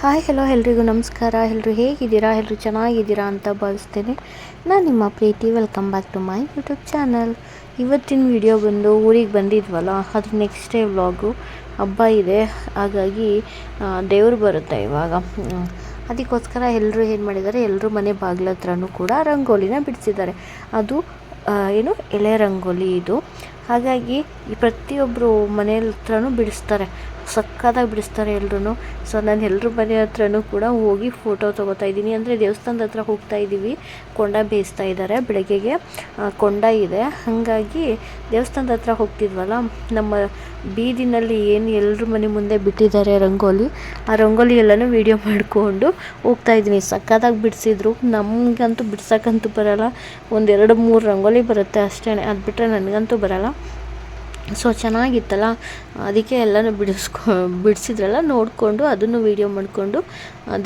Hi hello ಎಲ್ರಿಗೂ ನಮಸ್ಕಾರ. ಎಲ್ಲರೂ ಹೇಗಿದ್ದೀರಾ? ಎಲ್ಲರೂ ಚೆನ್ನಾಗಿದ್ದೀರಾ ಅಂತ ಭಾವಿಸ್ತೇನೆ. ನಾನು ನಿಮ್ಮ ಪ್ರೀತಿ. Welcome back to my YouTube channel ಇವತ್ತಿನ ವಿಡಿಯೋ ಬಂದು ಊರಿಗೆ ಬಂದಿದ್ವಲ್ಲ, ಅದು ನೆಕ್ಸ್ಟ್ ಡೇ ವ್ಲಾಗು ಹಬ್ಬ ಇದೆ. ಹಾಗಾಗಿ ದೇವರು ಬರುತ್ತೆ ಇವಾಗ. ಅದಕ್ಕೋಸ್ಕರ ಎಲ್ಲರೂ ಏನು ಮಾಡಿದ್ದಾರೆ ಎಲ್ಲರೂ ಮನೆ ಬಾಗಿಲ ಹತ್ರನೂ ಕೂಡ ರಂಗೋಲಿನ ಬಿಡಿಸಿದ್ದಾರೆ. ಅದು ಏನು, ಎಳೆ ರಂಗೋಲಿ ಇದು. ಹಾಗಾಗಿ ಪ್ರತಿಯೊಬ್ಬರು ಮನೆ ಹತ್ರನೂ ಬಿಡಿಸ್ತಾರೆ. ಸಕ್ಕತ್ತಾಗಿ ಬಿಡಿಸ್ತಾರೆ ಎಲ್ಲರೂ ಸೊ ನಾನು ಎಲ್ಲರ ಮನೆ ಹತ್ರನೂ ಕೂಡ ಹೋಗಿ ಫೋಟೋ ತೊಗೋತಾ ಇದ್ದೀನಿ. ಅಂದರೆ ದೇವಸ್ಥಾನದ ಹತ್ರ ಹೋಗ್ತಾ ಇದ್ದೀವಿ. ಕೊಂಡ ಬೇಯಿಸ್ತಾ ಇದ್ದಾರೆ ಬೆಳಗ್ಗೆಗೆ. ಕೊಂಡ ಇದೆ. ಹಾಗಾಗಿ ದೇವಸ್ಥಾನದ ಹತ್ರ ಹೋಗ್ತಿದ್ವಲ್ಲ, ನಮ್ಮ ಬೀದಿನಲ್ಲಿ ಏನು ಎಲ್ಲರ ಮನೆ ಮುಂದೆ ಬಿಟ್ಟಿದ್ದಾರೆ ರಂಗೋಲಿ, ಆ ರಂಗೋಲಿ ಎಲ್ಲನೂ ವೀಡಿಯೋ ಮಾಡಿಕೊಂಡು ಹೋಗ್ತಾ ಇದ್ದೀನಿ. ಸಕ್ಕತ್ತಾಗಿ ಬಿಡಿಸಿದ್ರು. ನಮಗಂತೂ ಬಿಡ್ಸೋಕ್ಕಂತೂ ಬರಲ್ಲ. ಒಂದೆರಡು ಮೂರು ರಂಗೋಲಿ ಬರುತ್ತೆ ಅಷ್ಟೇ ಅದು ಬಿಟ್ಟರೆ ನನಗಂತೂ ಬರಲ್ಲ. ಸೊ ಚೆನ್ನಾಗಿತ್ತಲ್ಲ? ಅದಕ್ಕೆ ಎಲ್ಲನೂ ಬಿಡಿಸ್ಕೊ ಬಿಡಿಸಿದ್ರಲ್ಲ? ನೋಡಿಕೊಂಡು ಅದನ್ನು ವೀಡಿಯೋ ಮಾಡಿಕೊಂಡು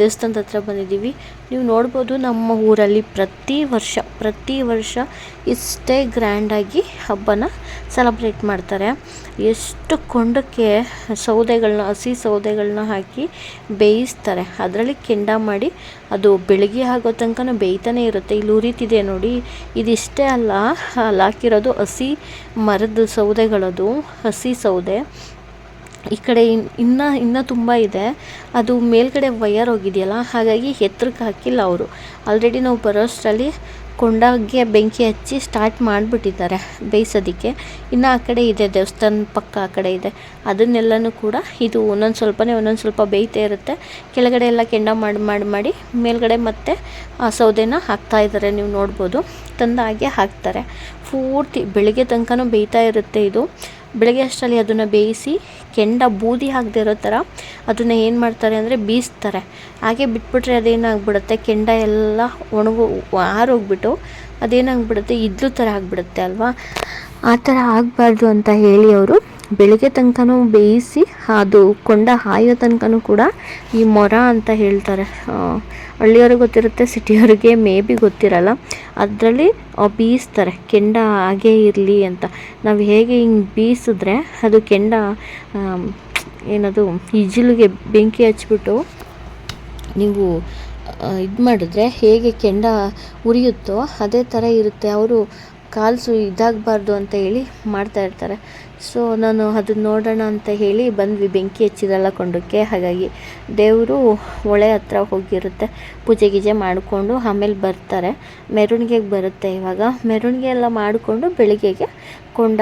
ದೇವಸ್ಥಾನದ ಹತ್ರ ಬಂದಿದ್ದೀವಿ. ನೀವು ನೋಡ್ಬೋದು ನಮ್ಮ ಊರಲ್ಲಿ ಪ್ರತಿ ವರ್ಷ ಪ್ರತಿ ವರ್ಷ ಇಷ್ಟೇ ಗ್ರ್ಯಾಂಡಾಗಿ ಹಬ್ಬನ ಸೆಲೆಬ್ರೇಟ್ ಮಾಡ್ತಾರೆ. ಎಷ್ಟು ಕೊಂಡಕ್ಕೆ ಸೌದೆಗಳನ್ನ ಹಸಿ ಸೌದೆಗಳನ್ನ ಹಾಕಿ ಬೇಯಿಸ್ತಾರೆ. ಅದರಲ್ಲಿ ಕೆಂಡ ಮಾಡಿ ಅದು ಬೆಳಗ್ಗೆ ಆಗೋ ತನಕ ಬೇಯ್ತಾನೆ ಇರುತ್ತೆ. ಇಲ್ಲಿ ಉರಿತಿದೆ ನೋಡಿ. ಇದಿಷ್ಟೇ ಅಲ್ಲ ಅಲ್ಲಿ ಹಾಕಿರೋದು ಹಸಿ ಮರದ ಸೌದೆಗಳದು, ಹಸಿ ಸೌದೆ. ಈ ಕಡೆ ಇನ್ನು, ಇನ್ನೂ ತುಂಬ ಇದೆ. ಅದು ಮೇಲ್ಗಡೆ ವಯರ್ ಹೋಗಿದೆಯಲ್ಲ, ಹಾಗಾಗಿ ಎತ್ತರಕ್ಕೆ ಹಾಕಿಲ್ಲ ಅವರು. ಆಲ್ರೆಡಿ ನಾವು ಬರೋಷ್ಟರಲ್ಲಿ ಕೊಂಡಾಗೆ ಬೆಂಕಿ ಹಚ್ಚಿ ಸ್ಟಾರ್ಟ್ ಮಾಡಿಬಿಟ್ಟಿದ್ದಾರೆ ಬೇಯಿಸೋದಕ್ಕೆ. ಇನ್ನು ಆ ಕಡೆ ಇದೆ, ದೇವಸ್ಥಾನ ಪಕ್ಕ ಆ ಕಡೆ ಇದೆ. ಅದನ್ನೆಲ್ಲನೂ ಕೂಡ ಇದು ಒಂದೊಂದು ಸ್ವಲ್ಪನೇ ಒಂದೊಂದು ಸ್ವಲ್ಪ ಬೇಯ್ತಾ ಇರುತ್ತೆ. ಕೆಳಗಡೆ ಎಲ್ಲ ಕೆಂಡ ಮಾಡಿ ಮಾಡಿ ಮಾಡಿ ಮೇಲ್ಗಡೆ ಮತ್ತೆ ಆ ಸೌದೆನ ಹಾಕ್ತಾ ಇದ್ದಾರೆ, ನೀವು ನೋಡ್ಬೋದು. ತಂದ ಹಾಗೆ ಹಾಕ್ತಾರೆ. ಪೂರ್ತಿ ಬೆಳಗ್ಗೆ ತನಕನೂ ಬೇಯ್ತಾ ಇರುತ್ತೆ ಇದು. ಬೆಳಗ್ಗೆ ಅಷ್ಟರಲ್ಲಿ ಅದನ್ನು ಬೇಯಿಸಿ ಕೆಂಡ ಬೂದಿ ಆಗದೆ ಇರೋ ಥರ ಅದನ್ನು ಏನು ಮಾಡ್ತಾರೆ ಅಂದರೆ ಬೀಸ್ತಾರೆ. ಹಾಗೆ ಬಿಟ್ಬಿಟ್ರೆ ಅದೇನಾಗ್ಬಿಡುತ್ತೆ? ಕೆಂಡ ಎಲ್ಲ ಒಣಗು ಆರೋಗ್ಬಿಟ್ಟು ಅದೇನಾಗ್ಬಿಡುತ್ತೆ? ಇದ್ಲು ಥರ ಆಗಿಬಿಡುತ್ತೆ ಅಲ್ವಾ? ಆ ಥರ ಆಗಬಾರ್ದು ಅಂತ ಹೇಳಿ ಅವರು ಬೆಳಗ್ಗೆ ತನಕನೂ ಬೇಯಿಸಿ ಅದು ಕೊಂಡ ಹಾಯೋ ತನಕನೂ ಕೂಡ ಈ ಮೊರ ಅಂತ ಹೇಳ್ತಾರೆ. ಹಳ್ಳಿಯವ್ರಿಗೆ ಗೊತ್ತಿರುತ್ತೆ, ಸಿಟಿಯವ್ರಿಗೆ ಮೇ ಬಿ ಗೊತ್ತಿರಲ್ಲ. ಅದರಲ್ಲಿ ಬೀಸ್ತಾರೆ. ಕೆಂಡ ಹಾಗೇ ಇರಲಿ ಅಂತ. ನಾವು ಹೇಗೆ ಹಿಂಗೆ ಬೀಸಿದ್ರೆ ಅದು ಕೆಂಡ ಏನದು ಇಜಿಲಿಗೆ ಬೆಂಕಿ ಹಚ್ಚಿಬಿಟ್ಟು ನೀವು ಇದು ಮಾಡಿದ್ರೆ ಹೇಗೆ ಕೆಂಡ ಉರಿಯುತ್ತೋ ಅದೇ ಥರ ಇರುತ್ತೆ. ಅವರು ಕಾಲ್ಸು ಇದಾಗಬಾರ್ದು ಅಂತ ಹೇಳಿ ಮಾಡ್ತಾ ಇರ್ತಾರೆ. ಸೊ ನಾನು ಅದನ್ನ ನೋಡೋಣ ಅಂತ ಹೇಳಿ ಬಂದ್ವಿ. ಬೆಂಕಿ ಹಚ್ಚಿದಲ್ಲ ಕೊಂಡಕ್ಕೆ. ಹಾಗಾಗಿ ದೇವರು ಹೊಳೆ ಹತ್ರ ಹೋಗಿರುತ್ತೆ. ಪೂಜೆ ಗೀಜೆ ಮಾಡಿಕೊಂಡು ಆಮೇಲೆ ಬರ್ತಾರೆ. ಮೆರವಣಿಗೆಗೆ ಬರುತ್ತೆ ಇವಾಗ. ಮೆರವಣಿಗೆ ಎಲ್ಲ ಮಾಡಿಕೊಂಡು ಬೆಳಿಗ್ಗೆಗೆ ಕೊಂಡ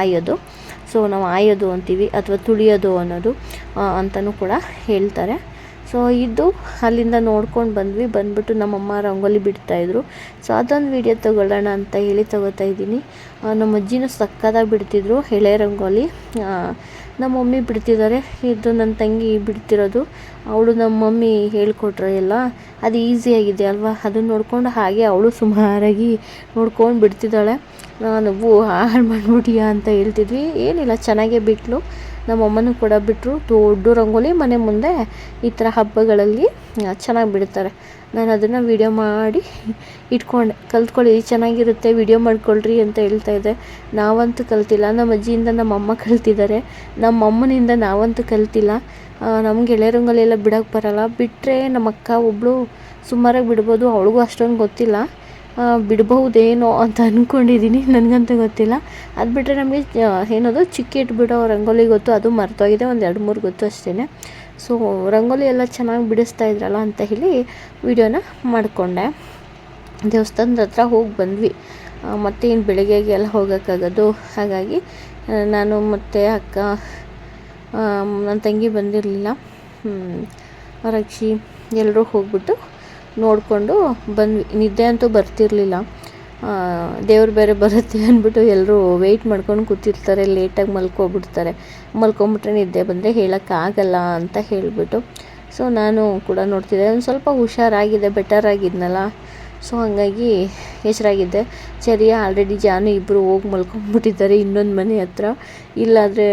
ಆಯೋದು. ಸೊ ನಾವು ಆಯೋದು ಅಂತೀವಿ ಅಥವಾ ತುಳಿಯೋದು ಅನ್ನೋದು ಅಂತಲೂ ಕೂಡ ಹೇಳ್ತಾರೆ. ಸೊ ಇದು ಅಲ್ಲಿಂದ ನೋಡ್ಕೊಂಡು ಬಂದ್ವಿ. ಬಂದ್ಬಿಟ್ಟು ನಮ್ಮಮ್ಮ ರಂಗೋಲಿ ಬಿಡ್ತಾಯಿದ್ರು ಸೊ ಅದೊಂದು ವಿಡಿಯೋ ತಗೊಳ್ಳೋಣ ಅಂತ ಹೇಳಿ ತಗೋತಾ ಇದ್ದೀನಿ. ನಮ್ಮ ಅಜ್ಜಿನೂ ಸಕ್ಕದಾಗಿ ಬಿಡ್ತಿದ್ರು ಎಳೆ ರಂಗೋಲಿ ನಮ್ಮ ಮಮ್ಮಿ ಬಿಡ್ತಿದ್ದಾರೆ. ಇದು ನನ್ನ ತಂಗಿ ಬಿಡ್ತಿರೋದು. ಅವಳು ನಮ್ಮ ಮಮ್ಮಿ ಹೇಳ್ಕೊಟ್ರೆ ಎಲ್ಲ. ಅದು ಈಸಿಯಾಗಿದೆ ಅಲ್ವಾ? ಅದನ್ನು ನೋಡ್ಕೊಂಡು ಹಾಗೆ ಅವಳು ಸುಮಾರಾಗಿ ನೋಡ್ಕೊಂಡು ಬಿಡ್ತಿದ್ದಾಳೆ. ನಾನು ಹಾಳು ಮಾಡ್ಬಿಟ್ಟಿಯಾ? ಅಂತ ಹೇಳ್ತಿದ್ವಿ. ಏನಿಲ್ಲ, ಚೆನ್ನಾಗೇ ಬಿಟ್ಲು. ನಮ್ಮಮ್ಮನೂ ಕೂಡ ಬಿಟ್ಟರು ದೊಡ್ಡ ರಂಗೋಲಿ ಮನೆ ಮುಂದೆ ಈ ಥರ ಹಬ್ಬಗಳಲ್ಲಿ ಚೆನ್ನಾಗಿ ಬಿಡ್ತಾರೆ. ನಾನು ಅದನ್ನು ವೀಡಿಯೋ ಮಾಡಿ ಇಟ್ಕೊಂಡೆ. ಕಲ್ತ್ಕೊಳ್ಳಿ, ಚೆನ್ನಾಗಿರುತ್ತೆ ವೀಡಿಯೋ ಮಾಡ್ಕೊಳ್ರಿ ಅಂತ ಹೇಳ್ತಾ ಇದೆ ನಾವಂತೂ ಕಲ್ತಿಲ್ಲ. ನಮ್ಮ ಅಜ್ಜಿಯಿಂದ ನಮ್ಮ ಅಮ್ಮ ಕಲ್ತಿದ್ದಾರೆ. ನಮ್ಮ ಅಮ್ಮನಿಂದ ನಾವಂತೂ ಕಲ್ತಿಲ್ಲ. ನಮ್ಗೆ ಎಳೆ ರಂಗೋಲಿ ಎಲ್ಲ ಬಿಡೋಕ್ಕೆ ಬರಲ್ಲ. ಬಿಟ್ಟರೆ ನಮ್ಮ ಅಕ್ಕ ಒಬ್ಬಳು ಸುಮಾರಾಗಿ ಬಿಡ್ಬೋದು. ಅವಳಿಗೂ ಅಷ್ಟೊಂದು ಗೊತ್ತಿಲ್ಲ. ಬಿಡ್ಬಹುದೇನೋ ಅಂತ ಅಂದ್ಕೊಂಡಿದ್ದೀನಿ ನನಗಂತೂ ಗೊತ್ತಿಲ್ಲ. ಅದು ಬಿಟ್ಟರೆ ನಮಗೆ ಏನದು, ಚಿಕ್ಕ ಬಿಡೋ ರಂಗೋಲಿ ಗೊತ್ತು, ಅದು ಮರೆತೋಗಿದೆ, ಒಂದು ಎರಡು ಮೂರು ಗೊತ್ತು ಅಷ್ಟೇ ಸೊ ರಂಗೋಲಿ ಎಲ್ಲ ಚೆನ್ನಾಗಿ ಬಿಡಿಸ್ತಾ ಇದ್ರಲ್ಲ ಅಂತ ಹೇಳಿ ವಿಡಿಯೋನ ಮಾಡಿಕೊಂಡೆ. ದೇವಸ್ಥಾನದ ಹತ್ರ ಹೋಗಿ ಬಂದ್ವಿ. ಮತ್ತೇನು ಬೆಳಗ್ಗೆಗೆ ಎಲ್ಲ ಹೋಗೋಕ್ಕಾಗೋದು? ಹಾಗಾಗಿ ನಾನು ಮತ್ತು ಅಕ್ಕ ನನ್ನ ತಂಗಿ ಬಂದಿರಲಿಲ್ಲ. ರಕ್ಷಿ ಎಲ್ಲರೂ ಹೋಗ್ಬಿಟ್ಟು ನೋಡಿಕೊಂಡು ಬಂದ್ವಿ. ನಿದ್ದೆ ಅಂತೂ ಬರ್ತಿರಲಿಲ್ಲ. ದೇವ್ರು ಬೇರೆ ಬರುತ್ತೆ ಅಂದ್ಬಿಟ್ಟು ಎಲ್ಲರೂ ವೆಯ್ಟ್ ಮಾಡ್ಕೊಂಡು ಕೂತಿರ್ತಾರೆ. ಲೇಟಾಗಿ ಮಲ್ಕೊಬಿಡ್ತಾರೆ. ಮಲ್ಕೊಂಬಿಟ್ರೆ ನಿದ್ದೆ ಬಂದರೆ ಹೇಳೋಕ್ಕಾಗಲ್ಲ ಅಂತ ಹೇಳಿಬಿಟ್ಟು. ಸೊ ನಾನು ಕೂಡ ನೋಡ್ತಿದ್ದೆ. ಒಂದು ಸ್ವಲ್ಪ ಹುಷಾರಾಗಿದೆ ಬೆಟರ್ ಆಗಿದ್ನಲ್ಲ. ಸೊ ಹಾಗಾಗಿ ಹೆಸರಾಗಿದ್ದೆ. ಸರಿಯ ಆಲ್ರೆಡಿ ಜಾನು ಇಬ್ಬರು ಹೋಗಿ ಮಲ್ಕೊಂಬಿಟ್ಟಿದ್ದಾರೆ. ಇನ್ನೊಂದು ಮನೆ ಹತ್ರ. ಇಲ್ಲಾದರೆ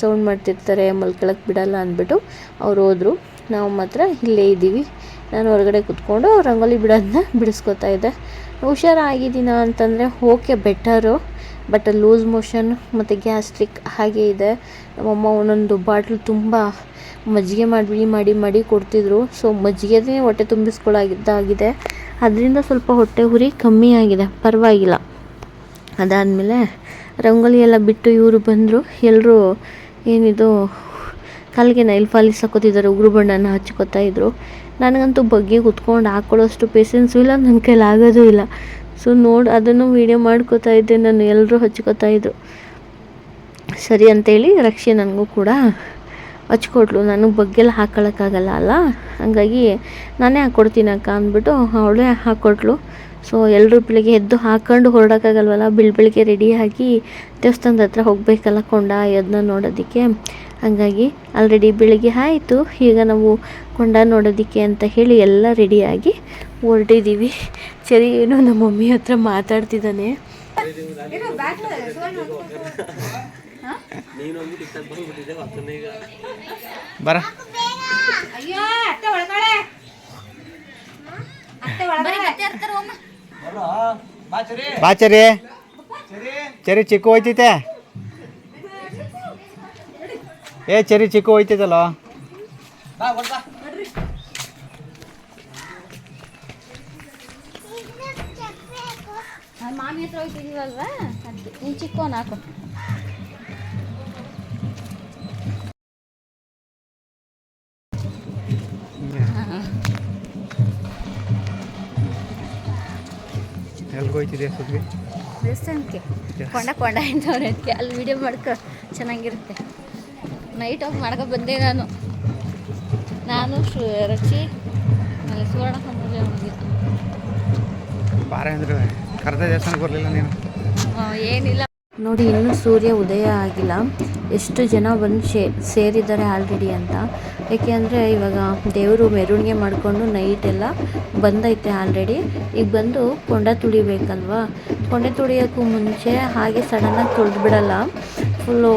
ಸೌಂಡ್ ಮಾಡ್ತಿರ್ತಾರೆ ಮಲ್ಕೊಳಕ್ಕೆ ಬಿಡಲ್ಲ ಅಂದ್ಬಿಟ್ಟು ಅವ್ರು ಹೋದರು. ನಾವು ಮಾತ್ರ ಇಲ್ಲೇ ಇದ್ದೀವಿ. ನಾನು ಹೊರಗಡೆ ಕುತ್ಕೊಂಡು ರಂಗೋಲಿ ಬಿಡೋದನ್ನ ಬಿಡಿಸ್ಕೊತಾ ಇದ್ದೆ. ಹುಷಾರಾಗಿದ್ದೀನ ಅಂತಂದರೆ okay, better. But loose motion ಮತ್ತು ಗ್ಯಾಸ್ಟ್ರಿಕ್ ಹಾಗೆ ಇದೆ. ನಮ್ಮಮ್ಮ ಒಂದೊಂದು ಬಾಟ್ಲು ತುಂಬ ಮಜ್ಜಿಗೆ ಮಾಡಿ ಮಾಡಿ ಮಾಡಿ ಕೊಡ್ತಿದ್ರು. ಸೊ ಮಜ್ಜಿಗೆನೇ ಹೊಟ್ಟೆ ತುಂಬಿಸ್ಕೊಳ್ಳಾಗಿದ್ದಾಗಿದೆ ಅದರಿಂದ ಸ್ವಲ್ಪ ಹೊಟ್ಟೆ ಉರಿ ಕಮ್ಮಿ ಆಗಿದೆ. ಪರವಾಗಿಲ್ಲ. ಅದಾದಮೇಲೆ ರಂಗೋಲಿ ಎಲ್ಲ ಬಿಟ್ಟು ಇವರು ಬಂದರು. ಎಲ್ಲರೂ ಏನಿದು, ಕಾಲಿಗೆ ನೈಲ್ ಫಾಲಿಸ್ ಹಾಕೋತಿದ್ದಾರೆ. ಉಗುರು ಬಣ್ಣನ ಹಚ್ಕೋತಾ ಇದ್ರು. ನನಗಂತೂ ಬಗ್ಗೆ ಕುತ್ಕೊಂಡು ಹಾಕ್ಕೊಳ್ಳೋಷ್ಟು ಪೇಷನ್ಸು ಇಲ್ಲ ನನ್ನ ಕೈಲಿ ಆಗೋದು ಇಲ್ಲ. ಸೊ ನೋಡಿ, ಅದನ್ನು ವೀಡಿಯೋ ಮಾಡ್ಕೋತಾ ಇದ್ದೆ ನಾನು ಎಲ್ಲರೂ ಹಚ್ಕೋತಾ ಇದ್ದರು ಸರಿ ಅಂತೇಳಿ ರಕ್ಷೆ ನನಗೂ ಕೂಡ ಹಚ್ಕೊಟ್ಲು. ನನಗೆ ಬಗ್ಗೆಲ್ಲ ಹಾಕೊಳ್ಳೋಕ್ಕಾಗಲ್ಲ ಅಲ್ಲ? ಹಾಗಾಗಿ ನಾನೇ ಹಾಕ್ಕೊಡ್ತೀನಿ ಅಕ್ಕ ಅಂದ್ಬಿಟ್ಟು ಅವಳೇ ಹಾಕ್ಕೊಟ್ಲು ಸೊ ಎಲ್ಲರೂ ಬೆಳಿಗ್ಗೆ ಎದ್ದು ಹಾಕ್ಕೊಂಡು ಹೊರಡೋಕ್ಕಾಗಲ್ವಲ್ಲ? ಬೆಳ್ ಬೆಳಿಗ್ಗೆ ರೆಡಿಯಾಗಿ ದೇವಸ್ಥಾನದ ಹತ್ರ ಹೋಗಬೇಕಲ್ಲ ಕೊಂಡ ಅದನ್ನ ನೋಡೋದಕ್ಕೆ. ಹಾಗಾಗಿ ಆಲ್ರೆಡಿ ಬೆಳಿಗ್ಗೆ ಆಯಿತು. ಈಗ ನಾವು ಕೊಂಡ ನೋಡೋದಕ್ಕೆ ಅಂತ ಹೇಳಿ ಎಲ್ಲ ರೆಡಿಯಾಗಿ ಹೊರಟಿದ್ದೀವಿ ಸರಿ ಏನೋ ನಮ್ಮ ಮಮ್ಮಿ ಹತ್ರ ಮಾತಾಡ್ತಿದ್ದಾನೆ. ಬರ. ಬಾ ಚರಿ. ಚರಿ ಚಿಕ್ಕ ಹೋಯ್ತೈತೆ. ಏ ಚರಿ ಚಿಕ್ಕ ಹೋಯ್ತಿದ್ದಲ್ಲ? ಮಾಮಿ ಹತ್ರ ಹೋಗ್ತಿದೀವಲ್ವಾ ಅದಕ್ಕೆ ನೀನು ಚಿಕ್ಕವನ್ ಹಾಕು. ಸುದ್ದಿ? ದೇವಸ್ಥಾನಕ್ಕೆ. ಕೊಂಡ ಕೊಂಡ ಅಂತವ್ರೆ ಅಲ್ಲಿ ವಿಡಿಯೋ ಮಾಡ್ಕೊ. ಚೆನ್ನಾಗಿರುತ್ತೆ. ನೈಟ್ ಆಫ್ ಮಾಡ್ಕೊ ಬಂದೆ ನಾನು. ನಾನು ರಚಿ ಸುವರ್ಣ ಕರೆದ ಬರಲಿಲ್ಲ ನೀನು? ಏನಿಲ್ಲ. ನೋಡಿ ಇನ್ನೂ ಸೂರ್ಯ ಉದಯ ಆಗಿಲ್ಲ. ಎಷ್ಟು ಜನ ಬಂದು ಶೇ ಸೇರಿದ್ದಾರೆ ಆಲ್ರೆಡಿ ಅಂತ. ಯಾಕೆ ಅಂದರೆ ಇವಾಗ ದೇವರು ಮೆರವಣಿಗೆ ಮಾಡಿಕೊಂಡು ನೈಟ್ ಎಲ್ಲ ಬಂದೈತೆ ಆಲ್ರೆಡಿ ಈಗ ಬಂದು ಕೊಂಡ ತುಳಿಬೇಕಲ್ವಾ? ಕೊಂಡೆ ತುಳಿಯೋಕ್ಕೂ ಮುಂಚೆ ಹಾಗೆ ಸಡನ್ನಾಗಿ ತುಳಿದು ಬಿಡಲ್ಲ. ಫುಲ್ಲು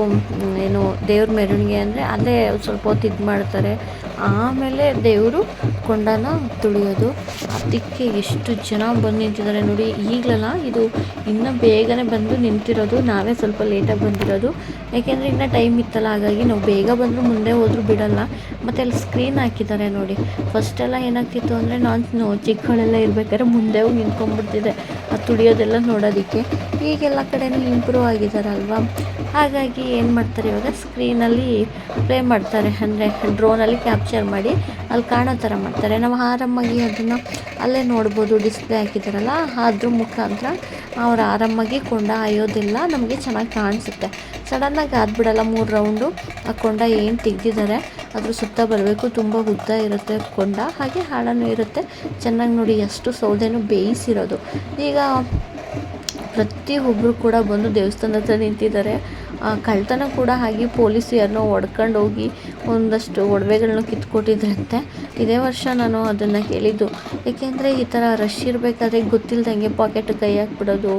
ಏನು ದೇವ್ರ ಮೆರವಣಿಗೆ ಅಂದರೆ ಅಲ್ಲೇ ಸ್ವಲ್ಪ ಹೊತ್ತು ಇದು ಮಾಡ್ತಾರೆ. ಆಮೇಲೆ ದೇವರು ಕೊಂಡನ ತುಳಿಯೋದು. ಅದಕ್ಕೆ ಎಷ್ಟು ಜನ ಬಂದು ನಿಂತಿದ್ದಾರೆ ನೋಡಿ, ಈಗಲಲ್ಲ ಇದು ಇನ್ನೂ ಬೇಗನೆ ಬಂದು ನಿಂತಿರೋದು. ನಾವೇ ಸ್ವಲ್ಪ ಲೇಟಾಗಿ ಬಂದಿರೋದು. ಯಾಕೆಂದರೆ ಇನ್ನೂ ಟೈಮ್ ಇತ್ತಲ್ಲ, ಹಾಗಾಗಿ ನಾವು ಬೇಗ ಬಂದರೂ ಮುಂದೆ ಹೋದರೂ ಬಿಡಲ್ಲ. ಮತ್ತು ಅಲ್ಲಿ ಸ್ಕ್ರೀನ್ ಹಾಕಿದ್ದಾರೆ ನೋಡಿ. ಫಸ್ಟೆಲ್ಲ ಏನಾಗ್ತಿತ್ತು ಅಂದರೆ ನಾನು ಚಿಕ್ಕಗಳೆಲ್ಲ ಇರಬೇಕಾದ್ರೆ ಮುಂದೆ ಹೋಗಿ ನಿಂತ್ಕೊಂಡ್ಬಿಡ್ತಿದ್ದೆ. ಅದು ತುಳಿಯೋದೆಲ್ಲ ನೋಡೋದಕ್ಕೆ. ಈಗೆಲ್ಲ ಕಡೆಯೂ ಇಂಪ್ರೂವ್ ಆಗಿದ್ದಾರಲ್ವಾ ಹಾಗಾಗಿ ಏನು ಮಾಡ್ತಾರೆ ಇವಾಗ ಸ್ಕ್ರೀನಲ್ಲಿ ಪ್ಲೇ ಮಾಡ್ತಾರೆ. ಅಂದರೆ ಡ್ರೋನಲ್ಲಿ ಕ್ಯಾಪ್ಚರ್ ಮಾಡಿ ಅಲ್ಲಿ ಕಾಣೋ ಥರ ಮಾಡ್ತಾರೆ. ನಾವು ಆರಾಮಾಗಿ ಅದನ್ನು ಅಲ್ಲೇ ನೋಡ್ಬೋದು ಡಿಸ್ಪ್ಲೇ ಹಾಕಿದ್ದಾರಲ್ಲ ಅದ್ರ ಮುಖಾಂತರ ಅವ್ರು ಆರಾಮಾಗಿ ಕೊಂಡ ಆಯೋದಿಲ್ಲ ನಮಗೆ ಚೆನ್ನಾಗಿ ಕಾಣಿಸುತ್ತೆ. ಸಡನ್ನಾಗಿ ಆದ್ಬಿಡಲ್ಲ, ಮೂರು ರೌಂಡು ಆ ಕೊಂಡ ಏನು ತೆಗ್ದಿದ್ದಾರೆ ಅದ್ರ ಸುತ್ತ ಬರಬೇಕು, ತುಂಬ ಉದ್ದ ಇರುತ್ತೆ ಕೊಂಡ, ಹಾಗೆ ಹಾಳನೂ ಇರುತ್ತೆ. ಚೆನ್ನಾಗಿ ನೋಡಿ ಎಷ್ಟು ಸೌದೆನೂ ಬೇಯಿಸಿರೋದು. ಈಗ ಪ್ರತಿಯೊಬ್ಬರು ಕೂಡ ಬಂದು ದೇವಸ್ಥಾನದ ಹತ್ರ ನಿಂತಿದ್ದಾರೆ ಕಳ್ತನ ಕೂಡ ಆಗಿ ಪೊಲೀಸ್ ಯಾರನ್ನೋ ಹೊಡ್ಕೊಂಡು ಹೋಗಿ ಒಂದಷ್ಟು ಒಡವೆಗಳನ್ನ ಕಿತ್ಕೊಟ್ಟಿದ್ರಂತೆ. ಇದೇ ವರ್ಷ ನಾನು ಅದನ್ನು ಕೇಳಿದ್ದು ಏಕೆಂದರೆ ಈ ಥರ ರಶ್ ಇರಬೇಕಾದ್ರೆ ಗೊತ್ತಿಲ್ದಂಗೆ ಪಾಕೆಟ್ ಕೈ ಹಾಕ್ಬಿಡೋದು,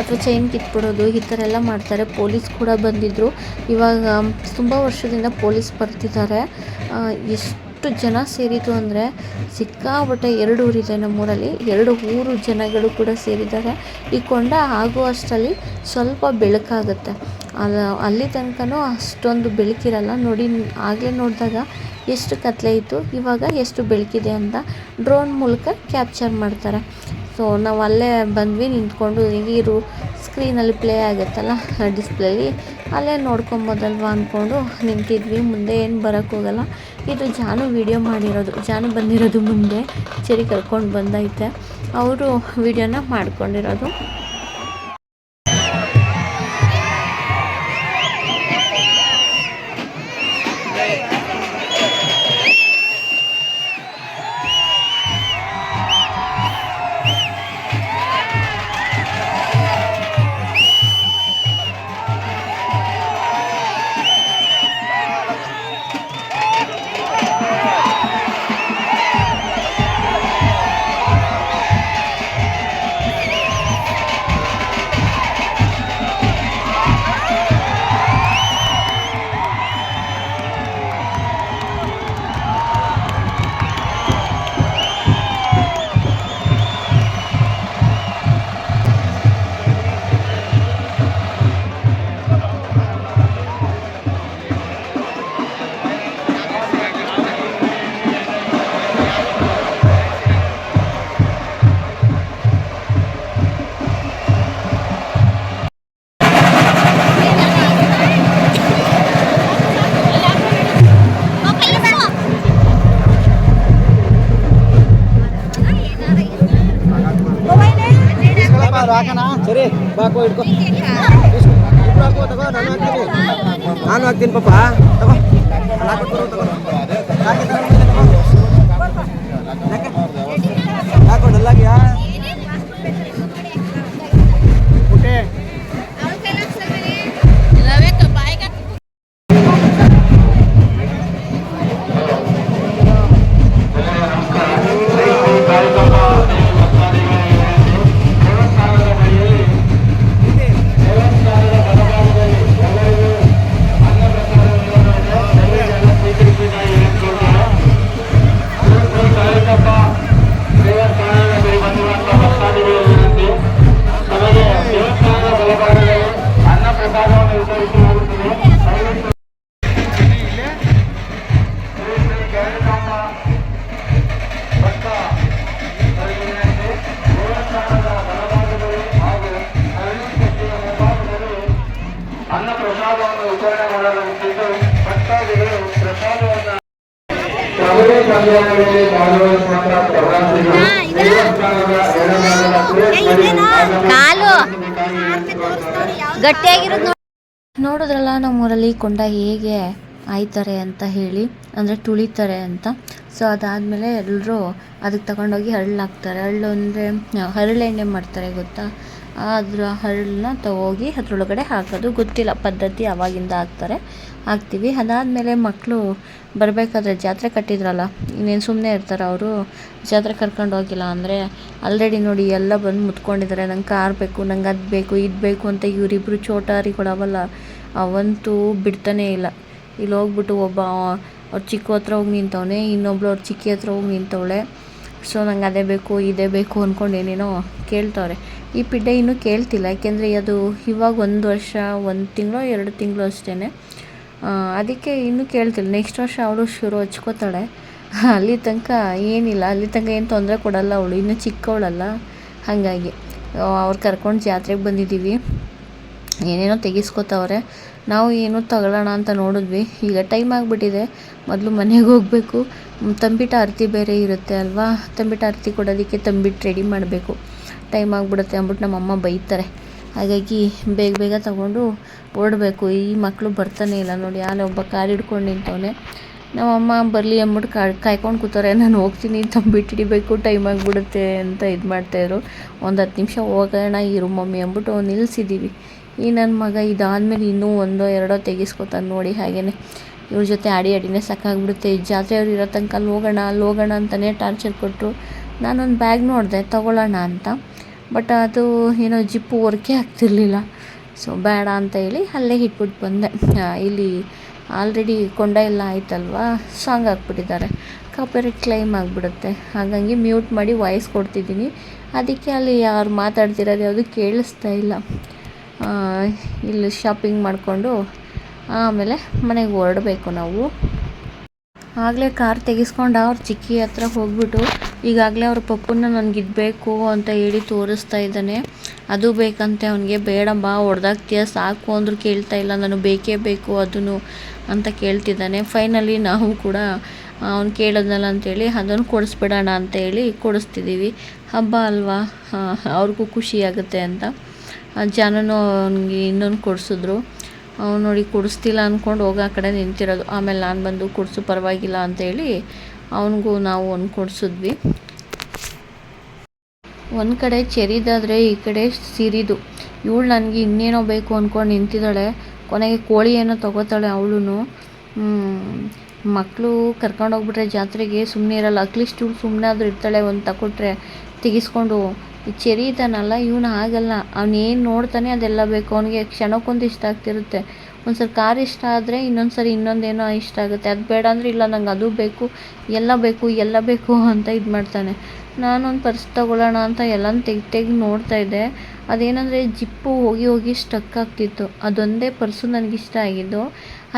ಅಥವಾ ಚೈನ್ ಕಿತ್ಬಿಡೋದು, ಈ ಥರ ಎಲ್ಲ ಮಾಡ್ತಾರೆ. ಪೊಲೀಸ್ ಕೂಡ ಬಂದಿದ್ದರು ಇವಾಗ ತುಂಬ ವರ್ಷದಿಂದ ಪೊಲೀಸ್ ಬರ್ತಿದ್ದಾರೆ. ಎಷ್ಟು ಎಷ್ಟು ಜನ ಸೇರಿತು ಅಂದರೆ ಸಿಕ್ಕಾಪಟ್ಟೆ ಎರಡು ಊರಿದೆ ನಮ್ಮೂರಲ್ಲಿ ಎರಡು ಊರು ಜನಗಳು ಕೂಡ ಸೇರಿದ್ದಾರೆ. ಈ ಕೊಂಡ ಆಗುವಷ್ಟರಲ್ಲಿ ಸ್ವಲ್ಪ ಬೆಳಕಾಗುತ್ತೆ. ಅದು ಅಲ್ಲಿ ತನಕನೂ ಅಷ್ಟೊಂದು ಬೆಳಕಿರಲ್ಲ. ನೋಡಿ, ಆಗಲೇ ನೋಡಿದಾಗ ಎಷ್ಟು ಕತ್ಲೆ ಇತ್ತು. ಇವಾಗ ಎಷ್ಟು ಬೆಳಕಿದೆ ಅಂತ ಡ್ರೋನ್ ಮೂಲಕ ಕ್ಯಾಪ್ಚರ್ ಮಾಡ್ತಾರೆ. ಸೊ ನಾವು ಅಲ್ಲೇ ಬಂದ್ವಿ, ನಿಂತ್ಕೊಂಡು ನೀರು ಸ್ಕ್ರೀನಲ್ಲಿ ಪ್ಲೇ ಆಗುತ್ತಲ್ಲ ಡಿಸ್ಪ್ಲೇಲಿ ಅಲ್ಲೇ ನೋಡ್ಕೊಬೋದಲ್ವ ಅಂದ್ಕೊಂಡು ನಿಂತಿದ್ವಿ. ಮುಂದೆ ಏನು ಬರೋಕ್ಕೋಗಲ್ಲ ಇದು ಜಾನು ವೀಡಿಯೋ ಮಾಡಿರೋದು. ಜಾನು ಬಂದಿರೋದು ಮುಂದೆ. ಚರಿ ಕರ್ಕೊಂಡು ಬಂದೈತೆ. ಅವರು ವೀಡಿಯೋನ ಮಾಡ್ಕೊಂಡಿರೋದು. ಬಾಕೋ ಇಟ್ಕೋ ಇಬ್ರು ಹಾಕೋ ತಗೋ ನಾನು ಹಾಕ್ತೀನಿ ನಾನು ಹಾಕ್ತೀನಿ ಪಾಪ ತಗೋ ನಾನು ಹಾಕ್ಬಿಟ್ಟು ತಗೋ ಹಾಕಿ ನೋಡಿದ್ರಲ್ಲ ನಮ್ಮೂರಲ್ಲಿ ಕೊಂಡ ಹೇಗೆ ಆಯ್ತಾರೆ ಅಂತ ಹೇಳಿ, ಅಂದರೆ ತುಳಿತಾರೆ ಅಂತ. ಸೊ ಅದಾದಮೇಲೆ ಎಲ್ಲರೂ ಅದಕ್ಕೆ ತಗೊಂಡೋಗಿ ಹರಳು ಹಾಕ್ತಾರೆ. ಹರಳು ಅಂದರೆ ಹರಳೆಣ್ಣೆ ಮಾಡ್ತಾರೆ ಗೊತ್ತಾ? ಅದರ ಹರಳನ್ನ ತಗೋಗಿ ಅದರೊಳಗಡೆ ಹಾಕೋದು ಗೊತ್ತಿಲ್ಲ, ಪದ್ಧತಿ ಅವಾಗಿಂದ ಹಾಕ್ತಾರೆ. ಹಾಕ್ತೀವಿ. ಅದಾದಮೇಲೆ ಮಕ್ಕಳು ಬರಬೇಕಾದ್ರೆ ಜಾತ್ರೆ ಕಟ್ಟಿದ್ರಲ್ಲ, ಇನ್ನೇನು ಸುಮ್ಮನೆ ಇರ್ತಾರೆ ಅವರು, ಜಾತ್ರೆ ಕರ್ಕೊಂಡು ಹೋಗಿಲ್ಲ ಅಂದರೆ ಆಲ್ರೆಡಿ ನೋಡಿ ಎಲ್ಲ ಬಂದು ಮುತ್ಕೊಂಡಿದ್ದಾರೆ. ನಂಗೆ ಕಾರ್ ಬೇಕು, ನಂಗೆ ಅದು ಬೇಕು, ಇದು ಬೇಕು ಅಂತ ಇವರಿಬ್ಬರು ಚೋಟಾರಿಗಳವಲ್ಲ. ಅವಂತೂ ಬಿಡ್ತಾನೇ ಇಲ್ಲ. ಇಲ್ಲಿ ಹೋಗ್ಬಿಟ್ಟು ಒಬ್ಬ, ಅವ್ರ ಚಿಕ್ಕ ಹತ್ರ ಹೋಗಿ ನಿಂತವನೆ, ಇನ್ನೊಬ್ಳು ಅವ್ರ ಚಿಕ್ಕಿ ಹತ್ರ ಹೋಗಿ ನಿಂತವಳೆ. ಸೊ, ನಂಗೆ ಅದೇ ಬೇಕು, ಇದೇ ಬೇಕು ಅಂದ್ಕೊಂಡು ಏನೇನೋ ಕೇಳ್ತವ್ರೆ. ಈ ಪಿಡ್ಡೆ ಇನ್ನೂ ಕೇಳ್ತಿಲ್ಲ, ಯಾಕೆಂದರೆ ಅದು ಇವಾಗ ಒಂದು ವರ್ಷ, ಒಂದು ತಿಂಗಳು, ಎರಡು ತಿಂಗಳು ಅಷ್ಟೇ ಅದಕ್ಕೆ ಇನ್ನೂ ಕೇಳ್ತಿಲ್ಲ. ನೆಕ್ಸ್ಟ್ ವರ್ಷ ಅವಳು ಶುರು ಹಚ್ಕೋತಾಳೆ. ಅಲ್ಲಿ ತನಕ ಏನಿಲ್ಲ, ಅಲ್ಲಿ ತನಕ ಏನು ತೊಂದರೆ ಕೊಡಲ್ಲ ಅವಳು. ಇನ್ನೂ ಚಿಕ್ಕವಳಲ್ಲ, ಹಾಗಾಗಿ. ಅವ್ರು ಕರ್ಕೊಂಡು ಜಾತ್ರೆಗೆ ಬಂದಿದ್ದೀವಿ ಏನೇನೋ ತೆಗೆಸ್ಕೊತಾವ್ರೆ. ನಾವು ಏನೂ ತಗೊಳ್ಳೋಣ ಅಂತ ನೋಡಿದ್ವಿ. ಈಗ ಟೈಮ್ ಆಗಿಬಿಟ್ಟಿದೆ. ಮೊದಲು ಮನೆಗೆ ಹೋಗಬೇಕು. ತಂಬಿಟ್ಟು ಆರತಿ ಬೇರೆ ಇರುತ್ತೆ ಅಲ್ವಾ? ತಂಬಿಟ್ಟು ಆರತಿ ಕೊಡೋದಕ್ಕೆ ತಂಬಿಟ್ಟು ರೆಡಿ ಮಾಡಬೇಕು. ಟೈಮ್ ಆಗಿಬಿಡುತ್ತೆ ಅಂದ್ಬಿಟ್ಟು ನಮ್ಮಮ್ಮ ಬೈತಾರೆ. ಹಾಗಾಗಿ ಬೇಗ ಬೇಗ ತಗೊಂಡು ಓಡಬೇಕು. ಈ ಮಕ್ಕಳು ಬರ್ತಾನೆ ಇಲ್ಲ ನೋಡಿ. ಯಾರೋ ಒಬ್ಬ ಕಾರ್ ಹಿಡ್ಕೊಂಡು ನಿಂತವನೆ. ನಮ್ಮಮ್ಮ ಬರಲಿ ಅಂದ್ಬಿಟ್ಟು ಕಾ, ಕಾಯ್ಕೊಂಡು ಕೂತಾರೆ ನಾನು ಹೋಗ್ತೀನಿ ತಂಬಿಟ್ಟು ಹಿಡಿಬೇಕು ಟೈಮ್ ಆಗಿಬಿಡುತ್ತೆ ಅಂತ ಇದು ಮಾಡ್ತಾಯಿದ್ರು ಒಂದು ಹತ್ತು ನಿಮಿಷ ಹೋಗೋಣ ಇರು ಮಮ್ಮಿ ಅಂದ್ಬಿಟ್ಟು ನಿಲ್ಲಿಸಿದ್ದೀವಿ ಈ ನನ್ನ ಮಗ ಇದಾದಮೇಲೆ ಇನ್ನೂ ಒಂದೋ ಎರಡೋ ತೆಗಿಸ್ಕೊತಾನೆ ನೋಡಿ ಹಾಗೇ ಇವ್ರ ಜೊತೆ ಆಡಿ ಆಡಿನೇ ಸಾಕಾಗ್ಬಿಡುತ್ತೆ. ಜಾತ್ರೆಯವ್ರು ಇರೋ ತನಕ ಅಲ್ಲಿ ಹೋಗೋಣ ಅಲ್ಲಿ ಹೋಗೋಣ ಅಂತಲೇ ಟಾರ್ಚರ್ ಕೊಟ್ಟರು ನಾನೊಂದು ಬ್ಯಾಗ್ ನೋಡಿದೆ, ತೊಗೊಳ್ಳೋಣ ಅಂತ. ಬಟ್ ಅದು ಏನೋ ಜಿಪ್ಪು ವರ್ಕೇ ಆಗ್ತಿರ್ಲಿಲ್ಲ. ಸೊ ಬೇಡ ಅಂತ ಹೇಳಿ ಅಲ್ಲೇ ಇಟ್ಬಿಟ್ಟು ಬಂದೆ. ಇಲ್ಲಿ ಆಲ್ರೆಡಿ ಕೊಂಡ ಎಲ್ಲ ಆಯ್ತಲ್ವಾ? ಸಾಂಗ್ ಹಾಕ್ಬಿಟ್ಟಿದ್ದಾರೆ. ಕಾಪಿರೈಟ್ ಕ್ಲೈಮ್ ಆಗಿಬಿಡುತ್ತೆ. ಹಾಗಾಗಿ ಮ್ಯೂಟ್ ಮಾಡಿ ವಾಯ್ಸ್ ಕೊಡ್ತಿದ್ದೀನಿ. ಅದಕ್ಕೆ ಅಲ್ಲಿ ಯಾರು ಮಾತಾಡ್ತಿರೋದು ಯಾವುದು ಕೇಳಿಸ್ತಾ ಇಲ್ಲ. ಇಲ್ಲಿ ಶಾಪಿಂಗ್ ಮಾಡಿಕೊಂಡು ಆಮೇಲೆ ಮನೆಗೆ ಹೊರಡಬೇಕು ನಾವು. ಆಗಲೇ ಕಾರ್ ತೆಗೆಸ್ಕೊಂಡು ಅವ್ರ ಚಿಕ್ಕಿ ಹತ್ರ ಹೋಗ್ಬಿಟ್ಟು ಈಗಾಗಲೇ ಅವ್ರ ಪಪ್ಪನ್ನ ನನಗೆ ಇದ್ಬೇಕು ಅಂತ ಹೇಳಿ ತೋರಿಸ್ತಾ ಇದ್ದಾನೆ. ಅದು ಬೇಕಂತೆ ಅವನಿಗೆ. ಬೇಡ ಬಾ ಹೊಡೆದಾಗ್ತೀಯ ಸಾಕು ಅಂದರೂ ಕೇಳ್ತಾ ಇಲ್ಲ. ನಾನು ಬೇಕೇ ಬೇಕು ಅದನ್ನು ಅಂತ ಕೇಳ್ತಿದ್ದಾನೆ. ಫೈನಲಿ ನಾವು ಕೂಡ ಅವ್ನು ಕೇಳಿದ್ನಲ್ಲ ಅಂತೇಳಿ, ಅದನ್ನು ಕೊಡಿಸ್ಬಿಡೋಣ ಅಂತ ಹೇಳಿ ಕೊಡಿಸ್ತಿದ್ದೀವಿ. ಹಬ್ಬ ಅಲ್ವಾ? ಅವ್ರಿಗೂ ಖುಷಿ ಆಗುತ್ತೆ ಅಂತ. ಜನನು ಅವನಿಗೆ ಇನ್ನೊಂದು ಕೊಡಿಸಿದ್ರು. ಅವ್ನು ನೋಡಿ, ಕೊಡಿಸ್ತಿಲ್ಲ ಅಂದ್ಕೊಂಡು ಹೋಗೋ ಆ ಕಡೆ ನಿಂತಿರೋದು. ಆಮೇಲೆ ನಾನು ಬಂದು ಕೊಡಿಸು ಪರವಾಗಿಲ್ಲ ಅಂತೇಳಿ ಅವನಿಗೂ ನಾವು ಒಂದು ಕೊಡಿಸಿದ್ವಿ. ಒಂದು ಕಡೆ ಚೆರಿದಾದರೆ ಈ ಕಡೆ ಸಿರಿದು. ಇವಳು ನನಗೆ ಇನ್ನೇನೋ ಬೇಕು ಅಂದ್ಕೊಂಡು ನಿಂತಿದ್ದಾಳೆ. ಕೊನೆಗೆ ಕೋಳಿ ಏನೋ ತೊಗೋತಾಳೆ ಅವಳು ಮಕ್ಕಳು ಕರ್ಕೊಂಡೋಗ್ಬಿಟ್ರೆ ಜಾತ್ರೆಗೆ ಸುಮ್ಮನೆ ಇರಲ್ಲ. ಅಟ್ಲೀಸ್ಟ್ ಇವಳು ಸುಮ್ಮನೆ ಆದರೂ ಇರ್ತಾಳೆ. ಒಂದು ತಗೊಟ್ರೆ ತೆಗಿಸ್ಕೊಂಡು. ಚೆರಿ ಇದ್ದಾನಲ್ಲ ಇವನು ಆಗಲ್ಲ ಅವನೇನು ನೋಡ್ತಾನೆ ಅದೆಲ್ಲ ಬೇಕು. ಅವನಿಗೆ ಕ್ಷಣಕ್ಕೊಂದು ಇಷ್ಟ ಆಗ್ತಿರುತ್ತೆ. ಒಂದು ಸರಿ ಕಾರ್ ಇಷ್ಟ ಆದರೆ ಇನ್ನೊಂದು ಸರಿ ಇನ್ನೊಂದೇನೋ ಇಷ್ಟ ಆಗುತ್ತೆ. ಅದು ಬೇಡ ಅಂದರೆ ಇಲ್ಲ, ನಂಗೆ ಅದು ಬೇಕು, ಎಲ್ಲ ಬೇಕು ಎಲ್ಲ ಬೇಕು ಅಂತ ಇದು ಮಾಡ್ತಾನೆ. ನಾನೊಂದು ಪರ್ಸ್ ತಗೊಳ್ಳೋಣ ಅಂತ ಎಲ್ಲನೂ ತೆಗ್ದು ತೆಗ್ದು ನೋಡ್ತಾ ಇದ್ದೆ. ಅದೇನಂದರೆ ಜಿಪ್ಪು ಹೋಗಿ ಹೋಗಿ ಸ್ಟಕ್ ಆಗ್ತಿತ್ತು. ಅದೊಂದೇ ಪರ್ಸು ನನಗಿಷ್ಟ ಆಗಿದ್ದು.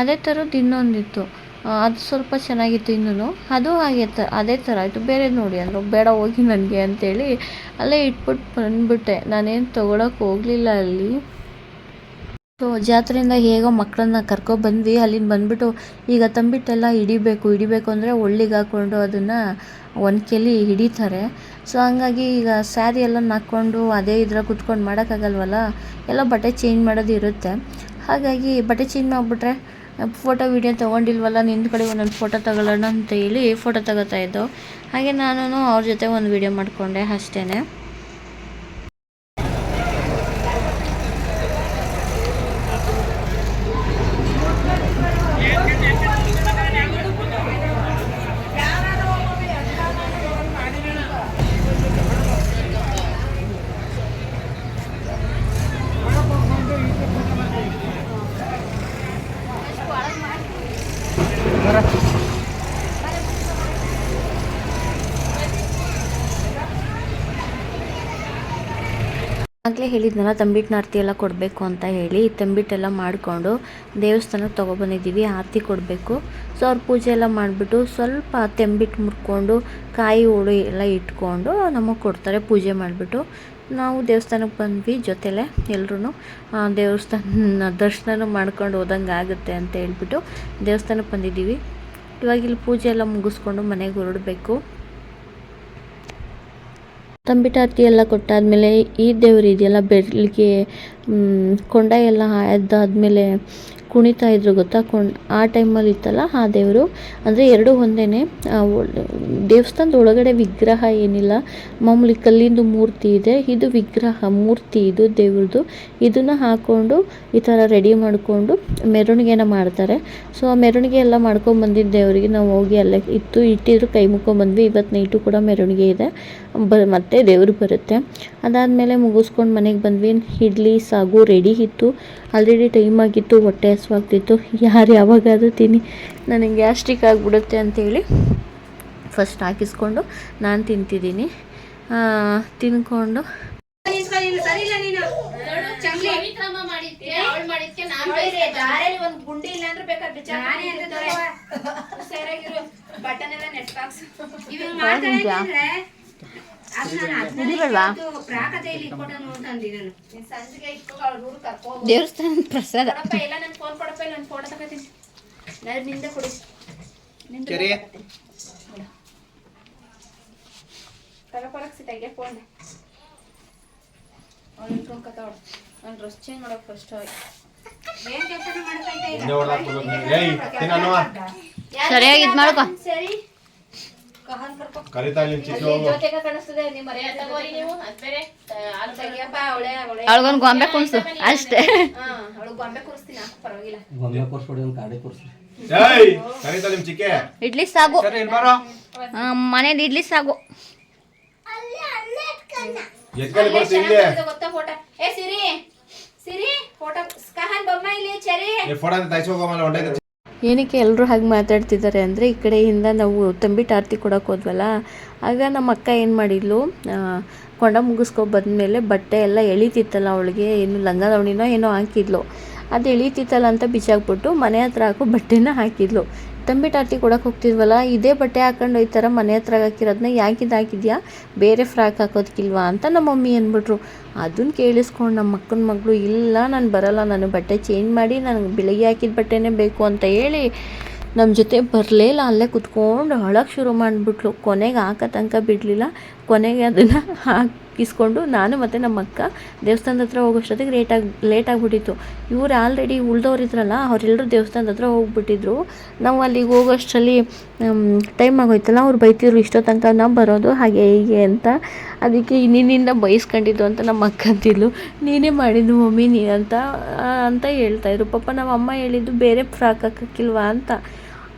ಅದೇ ಥರದ್ದು ಇನ್ನೊಂದಿತ್ತು. ಅದು ಸ್ವಲ್ಪ ಚೆನ್ನಾಗಿತ್ತು ಇನ್ನೂ ಅದು ಹಾಗೆ ತ, ಅದೇ ಥರ ಆಯಿತು. ಬೇರೆ ನೋಡಿ ಅಂದರು. ಬೇಡ ಹೋಗಿ ನನಗೆ ಅಂತೇಳಿ ಅಲ್ಲೇ ಇಟ್ಬಿಟ್ಟು ಬಂದುಬಿಟ್ಟೆ. ನಾನೇನು ತೊಗೊಳಕ್ಕೆ ಹೋಗಲಿಲ್ಲ ಅಲ್ಲಿ. ಸೊ ಜಾತ್ರೆಯಿಂದ ಹೇಗೋ ಮಕ್ಕಳನ್ನ ಕರ್ಕೊಬಂದ್ವಿ ಅಲ್ಲಿಂದ ಬಂದ್ಬಿಟ್ಟು ಈಗ ತಂಬಿಟ್ಟೆಲ್ಲ ಹಿಡಿಬೇಕು ಹಿಡಿಬೇಕು ಅಂದರೆ ಒಳ್ಳಿಗೆ ಹಾಕ್ಕೊಂಡು ಅದನ್ನು ಒನಕೆಲಿ ಹಿಡಿತಾರೆ. ಸೊ ಹಂಗಾಗಿ ಈಗ ಸ್ಯಾರಿ ಎಲ್ಲ ನಾಕ್ಕೊಂಡು ಅದೇ ಇದ್ರಾಗ ಕುತ್ಕೊಂಡು ಮಾಡೋಕ್ಕಾಗಲ್ವಲ್ಲ, ಎಲ್ಲ ಬಟ್ಟೆ ಚೇಂಜ್ ಮಾಡೋದು ಇರುತ್ತೆ. ಹಾಗಾಗಿ ಬಟ್ಟೆ ಚೇಂಜ್ ಮಾಡಿಬಿಟ್ರೆ ಫೋಟೋ, ವೀಡಿಯೋ ತೊಗೊಂಡಿಲ್ವಲ್ಲ, ನಿಂದ ಕಡೆ ಒಂದೊಂದು ಫೋಟೋ ತಗೊಳ್ಳೋಣ ಅಂತ ಹೇಳಿ ಫೋಟೋ ತಗೋತಾ ಇದ್ದೋ. ಹಾಗೆ ನಾನು ಅವ್ರ ಜೊತೆ ಒಂದು ವೀಡಿಯೋ ಮಾಡಿಕೊಂಡೆ ಅಷ್ಟೇ ಆಗಲೇ ಹೇಳಿದ್ನಲ್ಲ ತಂಬಿಟ್ಟಿನ ಆರತಿ ಎಲ್ಲ ಕೊಡಬೇಕು ಅಂತ ಹೇಳಿ ತಂಬಿಟ್ಟೆಲ್ಲ ಮಾಡಿಕೊಂಡು ದೇವಸ್ಥಾನಕ್ಕೆ ತೊಗೊಬಂದಿದ್ದೀವಿ, ಆರತಿ ಕೊಡಬೇಕು. ಸೊ, ಅವ್ರ ಪೂಜೆ ಎಲ್ಲ ಮಾಡಿಬಿಟ್ಟು ಸ್ವಲ್ಪ ತೆಂಬಿಟ್ಟು ಮುರ್ಕೊಂಡು, ಕಾಯಿ ಹೋಳು ಎಲ್ಲ ಇಟ್ಕೊಂಡು ನಮಗೆ ಕೊಡ್ತಾರೆ, ಪೂಜೆ ಮಾಡಿಬಿಟ್ಟು. ನಾವು ದೇವಸ್ಥಾನಕ್ಕೆ ಬಂದ್ವಿ ಜೊತೆಲೆ ಎಲ್ಲರೂ ದೇವಸ್ಥಾನ ದರ್ಶನ ಮಾಡ್ಕೊಂಡು ಹೋದಂಗೆ ಆಗುತ್ತೆ ಅಂತ ಹೇಳ್ಬಿಟ್ಟು ದೇವಸ್ಥಾನಕ್ಕೆ ಬಂದಿದ್ದೀವಿ. ಇವಾಗ ಇಲ್ಲಿ ಪೂಜೆ ಎಲ್ಲ ಮುಗಿಸ್ಕೊಂಡು ಮನೆಗೆ ಹೊರಡಬೇಕು. ತಂಬಿಟಾರತಿ ಎಲ್ಲ ಕೊಟ್ಟಾದಮೇಲೆ ಈ ದೇವ್ರು ಇದೆಯಲ್ಲ ಬೆಳಗ್ಗೆ ಕೊಂಡ ಎಲ್ಲ ಎದ್ದಾದ್ಮೇಲೆ ಕುಣಿತಾ ಇದ್ರು, ಗೊತ್ತಾ? ಕುಣ್, ಆ ಟೈಮಲ್ಲಿ ಇತ್ತಲ್ಲ, ಆ ದೇವರು. ಅಂದರೆ ಎರಡು ಒಂದೇ ದೇವಸ್ಥಾನದ ಒಳಗಡೆ ವಿಗ್ರಹ ಏನಿಲ್ಲ. ಮಾಮೂಲಿ ಕಲ್ಲಿಂದು ಮೂರ್ತಿ ಇದೆ. ಇದು ವಿಗ್ರಹ, ಮೂರ್ತಿ ಇದು ದೇವ್ರದ್ದು. ಇದನ್ನು ಹಾಕ್ಕೊಂಡು ಈ ಥರ ರೆಡಿ ಮಾಡಿಕೊಂಡು ಮೆರವಣಿಗೆನ ಮಾಡ್ತಾರೆ. ಸೊ ಆ ಮೆರವಣಿಗೆ ಎಲ್ಲ ಮಾಡ್ಕೊಂಡು ಬಂದಿದ್ದ ದೇವರಿಗೆ ನಾವು ಹೋಗಿ ಅಲ್ಲೇ ಇತ್ತು, ಇಟ್ಟಿದ್ರು, ಕೈ ಮುಕ್ಕೊಂಬಂದ್ವಿ ಇವತ್ತು ನೈಟು ಕೂಡ ಮೆರವಣಿಗೆ ಇದೆ. ಬ, ಮತ್ತೆ ದೇವರು ಬರುತ್ತೆ. ಅದಾದಮೇಲೆ ಮುಗಿಸ್ಕೊಂಡು ಮನೆಗೆ ಬಂದ್ವಿ. ಇಡ್ಲಿ, ಸಾಗು ರೆಡಿ ಇತ್ತು. ಆಲ್ರೆಡಿ ಟೈಮ್ ಆಗಿತ್ತು, ಹೊಟ್ಟೆ ಹಸುವಾಗ್ತಿತ್ತು ಯಾರು ಯಾವಾಗಾದರೂ ತಿನ್ನಿ. ನನಗೆ ಗ್ಯಾಸ್ಟ್ರಿಕ್ ಆಗಿಬಿಡುತ್ತೆ ಅಂಥೇಳಿ ಫಸ್ಟ್ ಹಾಕಿಸ್ಕೊಂಡು ನಾನು ತಿಂತಿದ್ದೀನಿ. ಆ, ತಿನ್ಕೊಂಡು. ಒಂದ್ ಗುಂಡಿ ಇಲ್ಲ ಅಂದ್ರೆ ಬೇಕಾದ್ರೆ ಸರಿಯಾಗಿರೋ ಬಟನ್ ಎಲ್ಲ ನೆಟ್ ಊರು ದೇವಸ್ಥಾನ ಪ್ರಸಾದ. ಸರಿಯಾಗಿ ಇದ್ ಮಾಡ್ಕೊ. ಸರಿ? ಅವಳಿಗೊಂದು ಗೊಂಬೆ ಕುಣಿಸು ಅಷ್ಟೇ. ಒಂದು ಇಡ್ಲಿ ಸಾಗು. ಸರಿ ಇಲ್ಲಿ ಬಾರೋ. ಮನೇಲಿ ಇಡ್ಲಿ ಸಾಗು. ಸಿರಿ. ಸಿರಿ ಫೋಟೋ. ಕಹನ್ ಬೊಮ್ಮ ಇಲ್ಲಿ ಚರಿ. ಈ ಫೋಟೋ ತೈಸೋಗಮ್ಮ ಹೊಂಟೈತೆ. ಏನಕ್ಕೆ ಎಲ್ಲರೂ ಹಾಗೆ ಮಾತಾಡ್ತಿದ್ದಾರೆ ಅಂದರೆ ಈ ಕಡೆಯಿಂದ ನಾವು ತಂಬಿಟ್ಟು ಆರತಿ ಕೊಡೋಕೆ ಹೋದ್ವಲ್ಲ, ಆಗ ನಮ್ಮ ಅಕ್ಕ ಏನು ಮಾಡಿದ್ಲು ಕೊಂಡ ಮುಗಿಸ್ಕೊ ಬಂದಮೇಲೆ ಬಟ್ಟೆ ಎಲ್ಲ ಎಳಿತಿತ್ತಲ್ಲ ಅವಳಿಗೆ, ಏನು ಲಂಗ ದಾವಣಿನೋ ಏನೋ ಹಾಕಿದ್ಲು. ಅದು ಎಳಿತಿತ್ತಲ್ಲ ಅಂತ ಬಿಚ್ಚಾಕ್ಬಿಟ್ಟು ಮನೆ ಹತ್ರ ಹಾಕೋ ಬಟ್ಟೆನ ಹಾಕಿದ್ಲು. ತಂಬಿಟ್ಟು ಟಾಟಿ ಕೊಡೋಕೆ ಹೋಗ್ತಿದ್ವಲ್ಲ, ಇದೇ ಬಟ್ಟೆ ಹಾಕೊಂಡು ಈ ಥರ ಮನೆ ಹತ್ರ ಹಾಕಿರೋದನ್ನ ಯಾಕಿದು ಹಾಕಿದ್ಯಾ? ಬೇರೆ ಫ್ರಾಕ್ ಹಾಕೋದಕ್ಕಿಲ್ವಾ ಅಂತ ನಮ್ಮ ಮಮ್ಮಿ ಅಂದ್ಬಿಟ್ರು ಅದನ್ನ ಕೇಳಿಸ್ಕೊಂಡು ನಮ್ಮ ಅಕ್ಕನ ಮಗಳು, ಇಲ್ಲ ನಾನು ಬರಲ್ಲ, ನಾನು ಬಟ್ಟೆ ಚೇಂಜ್ ಮಾಡಿ ನನಗೆ ಬೆಳಗ್ಗೆ ಹಾಕಿದ ಬಟ್ಟೆನೇ ಬೇಕು ಅಂತ ಹೇಳಿ ನಮ್ಮ ಜೊತೆ ಬರಲೇ ಇಲ್ಲ ಅಲ್ಲೇ ಕುತ್ಕೊಂಡು ಅಳಕ್ಕೆ ಶುರು ಮಾಡಿಬಿಟ್ಲು. ಕೊನೆಗೆ ಹಾಕೋ ತನಕ ಬಿಡಲಿಲ್ಲ. ಕೊನೆಗೆ ಅದನ್ನು ಹಾಕಿಸ್ಕೊಂಡು ನಾನು ಮತ್ತು ನಮ್ಮ ಅಕ್ಕ ದೇವಸ್ಥಾನದ ಹತ್ರ ಹೋಗೋಷ್ಟೊತ್ತಿಗೆ ಲೇಟಾಗಿ ಲೇಟ್ ಆಗಿಬಿಟ್ಟಿತ್ತು. ಇವ್ರು ಆಲ್ರೆಡಿ ಉಳ್ದವ್ರು ಇದ್ರಲ್ಲ ಅವರೆಲ್ಲರೂ ದೇವಸ್ಥಾನದ ಹತ್ರ ಹೋಗ್ಬಿಟ್ಟಿದ್ರು. ನಾವು ಅಲ್ಲಿಗೆ ಹೋಗೋಷ್ಟರಲ್ಲಿ ಟೈಮ್ ಆಗೋಯ್ತಲ್ಲ, ಅವ್ರು ಬೈತಿದ್ರು ಇಷ್ಟೋ ತನಕ ನಾವು ಬರೋದು ಹಾಗೆ ಹೀಗೆ ಅಂತ. ಅದಕ್ಕೆ ನಿನ್ನಿಂದ ಬೈಸ್ಕೊಂಡಿದ್ದು ಅಂತ ನಮ್ಮ ಅಕ್ಕ ಅಂತಿದ್ಲು. ನೀನೇ ಮಾಡಿದ್ದು ಮಮ್ಮಿ ನೀ ಅಂತ ಅಂತ ಹೇಳ್ತಾಯಿದ್ರು ಪಾಪ ನಮ್ಮ ಅಮ್ಮ ಹೇಳಿದ್ದು ಬೇರೆ ಫ್ರಾಕ್ ಹಾಕಕ್ಕಿಲ್ವಾ ಅಂತ.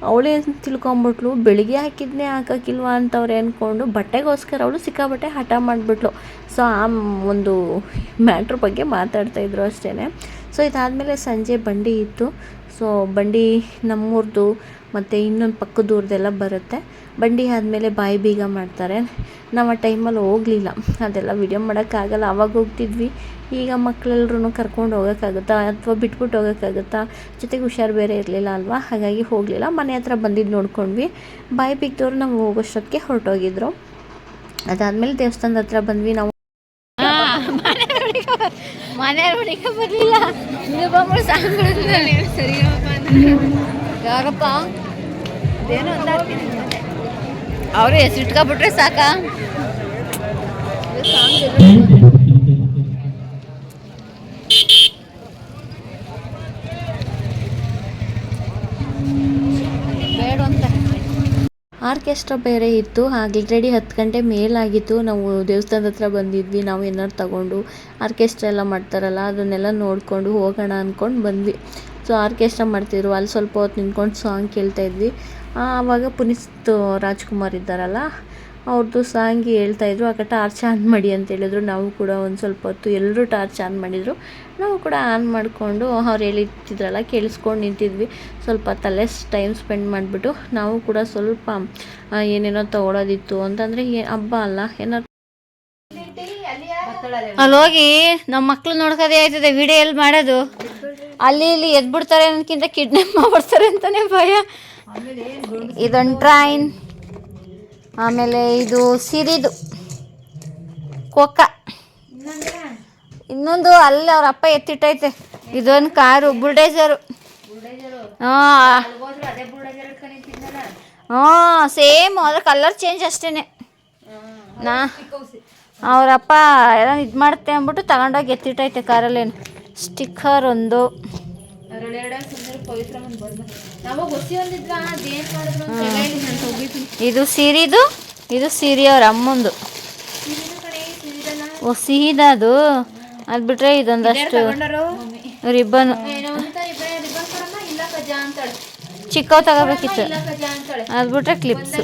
ಅವಳೇ ತಿಳ್ಕೊಂಬಿಟ್ಲು, ಬೆಳಿಗ್ಗೆ ಹಾಕಿದ್ನೇ ಹಾಕೋಕ್ಕಿಲ್ವಾ ಅಂತವ್ರೆ ಅಂದ್ಕೊಂಡು ಬಟ್ಟೆಗೋಸ್ಕರ ಅವಳು ಸಿಕ್ಕಾಬಟ್ಟೆ ಹಠ ಮಾಡಿಬಿಟ್ಲು. ಸೊ ಆ ಒಂದು ಮ್ಯಾಟ್ರ್ ಬಗ್ಗೆ ಮಾತಾಡ್ತಾಯಿದ್ರು ಅಷ್ಟೇ ಸೊ ಇದಾದಮೇಲೆ ಸಂಜೆ ಬಂಡಿ ಇತ್ತು. ಸೊ ಬಂಡಿ ನಮ್ಮೂರ್ದು ಮತ್ತು ಇನ್ನೊಂದು ಪಕ್ಕದೂರ್ದೆಲ್ಲ ಬರುತ್ತೆ. ಬಂಡಿ ಆದಮೇಲೆ ಬಾಯಿ ಬೀಗ ಮಾಡ್ತಾರೆ. ನಾವು ಆ ಟೈಮಲ್ಲಿ ಹೋಗಲಿಲ್ಲ. ಅದೆಲ್ಲ ವಿಡಿಯೋ ಮಾಡೋಕ್ಕಾಗಲ್ಲ. ಅವಾಗ ಹೋಗ್ತಿದ್ವಿ. ಈಗ ಮಕ್ಕಳೆಲ್ಲರೂ ಕರ್ಕೊಂಡು ಹೋಗೋಕ್ಕಾಗುತ್ತಾ? ಅಥವಾ ಬಿಟ್ಬಿಟ್ಟು ಹೋಗೋಕ್ಕಾಗುತ್ತಾ? ಜೊತೆಗೆ ಹುಷಾರು ಬೇರೆ ಇರಲಿಲ್ಲ ಅಲ್ವಾ? ಹಾಗಾಗಿ ಹೋಗಲಿಲ್ಲ. ಮನೆ ಹತ್ರ ಬಂದಿದ್ದು ನೋಡ್ಕೊಂಡ್ವಿ. ಬಾಯಿ ಬಿಗ್ದವ್ರು ನಾವು ಹೋಗೋಷ್ಟೊತ್ತಿಗೆ ಹೊರಟೋಗಿದ್ರು. ಅದಾದಮೇಲೆ ದೇವಸ್ಥಾನದ ಹತ್ರ ಬಂದ್ವಿ. ನಾವು ಮನೆ ಹೊಡಿಕೆ ಬರಲಿಲ್ಲ. ಸರಿ ಯಾರಪ್ಪ? ಅದೇನೋ ಅವ್ರು ಹೆಸರಿಟ್ಕೊಬಿಟ್ರೆ ಸಾಕಾ? ಬೇಡ ಅಂತ ಆರ್ಕೆಸ್ಟ್ರಾ ಬೇರೆ ಇತ್ತು, ಹಾಗೆ ಆಲ್ರೆಡಿ ಹತ್ತು ಗಂಟೆ ಮೇಲಾಗಿತ್ತು. ನಾವು ದೇವಸ್ಥಾನದ ಹತ್ರ ಬಂದಿದ್ವಿ, ನಾವು ಏನಾರು ತಗೊಂಡು ಆರ್ಕೆಸ್ಟ್ರಾ ಎಲ್ಲ ಮಾಡ್ತಾರಲ್ಲ, ಅದನ್ನೆಲ್ಲ ನೋಡಿಕೊಂಡು ಹೋಗೋಣ ಅಂದ್ಕೊಂಡು ಬಂದ್ವಿ. ಸೊ ಆರ್ಕೆಸ್ಟ್ರಾ ಮಾಡ್ತಿದ್ರು, ಅಲ್ಲಿ ಸ್ವಲ್ಪ ಹೊತ್ತು ನಿಂತ್ಕೊಂಡು ಸಾಂಗ್ ಕೇಳ್ತಾ ಇದ್ವಿ. ಆವಾಗ ಪುನೀತ್ ರಾಜ್ಕುಮಾರ್ ಇದ್ದಾರಲ್ಲ ಅವ್ರದ್ದು ಸಾಂಗ್ ಹೇಳ್ತಾಯಿದ್ರು ಆಗ ಟಾರ್ಚ್ ಆನ್ ಮಾಡಿ ಅಂತ ಹೇಳಿದ್ರು. ನಾವು ಕೂಡ ಒಂದು ಸ್ವಲ್ಪ ಹೊತ್ತು ಎಲ್ಲರೂ ಟಾರ್ಚ್ ಆನ್ ಮಾಡಿದರು. ನಾವು ಕೂಡ ಆನ್ ಮಾಡಿಕೊಂಡು ಅವ್ರು ಹೇಳಿದ್ರಲ್ಲ ಕೇಳಿಸ್ಕೊಂಡು ನಿಂತಿದ್ವಿ. ಸ್ವಲ್ಪ ತಲೆ ಟೈಮ್ ಸ್ಪೆಂಡ್ ಮಾಡಿಬಿಟ್ಟು ನಾವು ಕೂಡ ಸ್ವಲ್ಪ ಏನೇನೋ ತಗೊಳೋದಿತ್ತು ಅಂತಂದರೆ ಹಬ್ಬ ಅಲ್ಲ ಏನಾರು ಅಲ್ಲೋಗಿ ಹೋಗಿ ನಮ್ಮ ಮಕ್ಳು ನೋಡ್ಕೋದೇ ಆಯ್ತದೆ ವಿಡಿಯೋ ಎಲ್ಲಿ ಮಾಡೋದು? ಅಲ್ಲಿ ಇಲ್ಲಿ ಎದ್ಬಿಡ್ತಾರೆ ಅನ್ನೋದಕ್ಕಿಂತ ಕಿಡ್ನಾಪ್ ಮಾಡ್ಬಿಡ್ತಾರೆ ಅಂತಾನೆ ಭಯ. ಇದೊಂದು ಟ್ರೈನ್ ಆಮೇಲೆ ಇದು ಸಿರಿದು. ಕೊಕ್ಕ. ಇನ್ನೊಂದು ಅಲ್ಲಿ ಅವ್ರ ಅಪ್ಪ ಎತ್ತಿಟ್ಟೈತೆ. ಇದೊಂದು ಕಾರು, ಬುಲ್ಡೇಜರು. ಹಾಂ. ಸೇಮ್ ಅದ್ರ ಕಲರ್ ಚೇಂಜ್ ಅಷ್ಟೇನೆ. ನಾ ಅವರಪ್ಪ ಏನೋ ಇದು ಮಾಡುತ್ತೆ ಅಂದ್ಬಿಟ್ಟು ತಗೊಂಡೋಗಿ ಎತ್ತಿಟ್ಟೈತೆ ಕಾರಲ್ಲೇನು. ಸ್ಟಿಕ್ಕರ್ ಒಂದು. ಇದು ಸೀರಿದು ಇದು ಸೀರೆ ಅವ್ರ ಅಮ್ಮಂದು. ಓ ಸಿಹಿದ ಅದು ಅದು ಬಿಟ್ರೆ ಇದೊಂದಷ್ಟು ರಿಬ್ಬನ್. ಚಿಕ್ಕವ್ ತಗೋಬೇಕಿತ್ತು. ಅದು ಬಿಟ್ರೆ ಕ್ಲಿಪ್ಸ್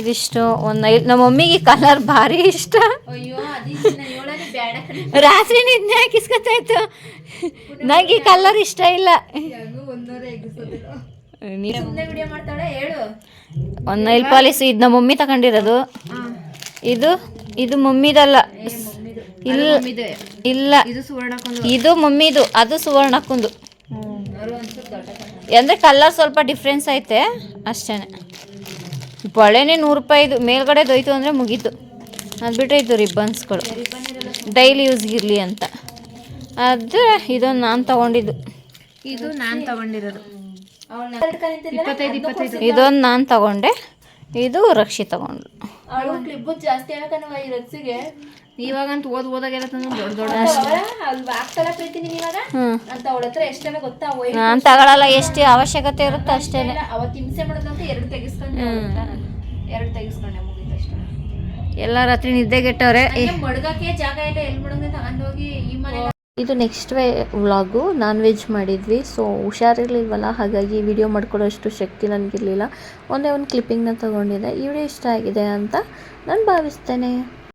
ಇದಿಷ್ಟು ಒಂದು ಐದು ನಮ್ಮ ಮಮ್ಮಿಗೆ ಕಲರ್ ಭಾರಿ ಇಷ್ಟ. ರಾತ್ರಿ ನಿನ್ನೆ ಹಾಕಿಸ್ಕೊತಾಯ್ತು ನಂಗೆ ಈ ಕಲರ್ ಇಷ್ಟ ಇಲ್ಲ. ಒಂದು ನೈಲ್ ಪಾಲಿಸ್ ಇದು ನಮ್ಮ ಮಮ್ಮಿ ತಗೊಂಡಿರೋದು. ಇದು ಇದು ಮಮ್ಮಿದಲ್ಲ. ಇಲ್ಲ ಇಲ್ಲ. ಇದು ಮಮ್ಮಿದು ಅದು ಸುವರ್ಣಕ್ಕೊಂದು ಅಂದರೆ ಕಲರ್ ಸ್ವಲ್ಪ ಡಿಫ್ರೆನ್ಸ್ ಐತೆ ಅಷ್ಟೇ ಬಳೆನೇ ನೂರು ರೂಪಾಯಿದು ಮೇಲ್ಗಡೆ ದೊಯ್ತು ಅಂದರೆ ಮುಗೀತು. ಅದು ಬಿಟ್ಟರೆ ಇದು ರಿಬ್ಬನ್ಸ್ಗಳು ಡೈಲಿ ಯೂಸ್ಗಿರಲಿ ಅಂತ. ಅದು ಇದೊಂದು ನಾನು ತಗೊಂಡಿದ್ದು. ಇದು ನಾನು ತಗೊಂಡಿರೋದು. ಇದೊಂದು ನಾನು ತಗೊಂಡೆ. ಇದು ರಕ್ಷಿ ತಗೊಂಡು ಕ್ಲಿಪ್ ಜಾಸ್ತಿ ರಕ್ಸಿಗೆ ಇವಾಗಂತೂ ಓದ್ ಓದಾಗೆಲ್ಲ ದೊಡ್ಡ ದೊಡ್ಡ ನೀನ್ ಇವಾಗ ಅಂತ ಅವಳ ಹತ್ರ ಎಷ್ಟೆಲ್ಲ ಗೊತ್ತಾ? ಒಯ್ ನಾನು ತಗೊಳಲ್ಲ ಎಷ್ಟು ಅವಶ್ಯಕತೆ ಇರುತ್ತೆ ಅಷ್ಟೇ ಅವತ್ತು ಹಿಂಸೆ ಮಾಡೋದಂತ ಎರಡು ತೆಗಿಸ್ಕೊಂಡೆ ಎರಡು ತೆಗಿಸ್ಕೊಂಡೆ ಮುಗಿದಷ್ಟೇ ಎಲ್ಲ ರಾತ್ರಿ ನಿದ್ದೆಗೆಟ್ಟವ್ರೆ. ಮಡ್ಗಕ್ಕೆ ಜಾಗ ಇಲ್ಲ ಎಲ್ಲಿ ಮಡಗ ತಗೊಂಡೋಗಿ ಈ ಮನೆ ಇದು next way vlog non veg ಮಾಡಿದ್ವಿ ಸೊ ಹುಷಾರಿರ್ಲಿಲ್ವಲ್ಲ? ಹಾಗಾಗಿ ವಿಡಿಯೋ ಮಾಡ್ಕೊಳ್ಳೋಷ್ಟು ಶಕ್ತಿ ನನಗಿರಲಿಲ್ಲ. ಒಂದೇ ಒಂದು ಕ್ಲಿಪ್ಪಿಂಗ್ನ ತೊಗೊಂಡಿದ್ದೆ. ಈ ವಿಡಿಯೋ ಇಷ್ಟ ಆಗಿದೆ ಅಂತ ನಾನು ಭಾವಿಸ್ತೇನೆ.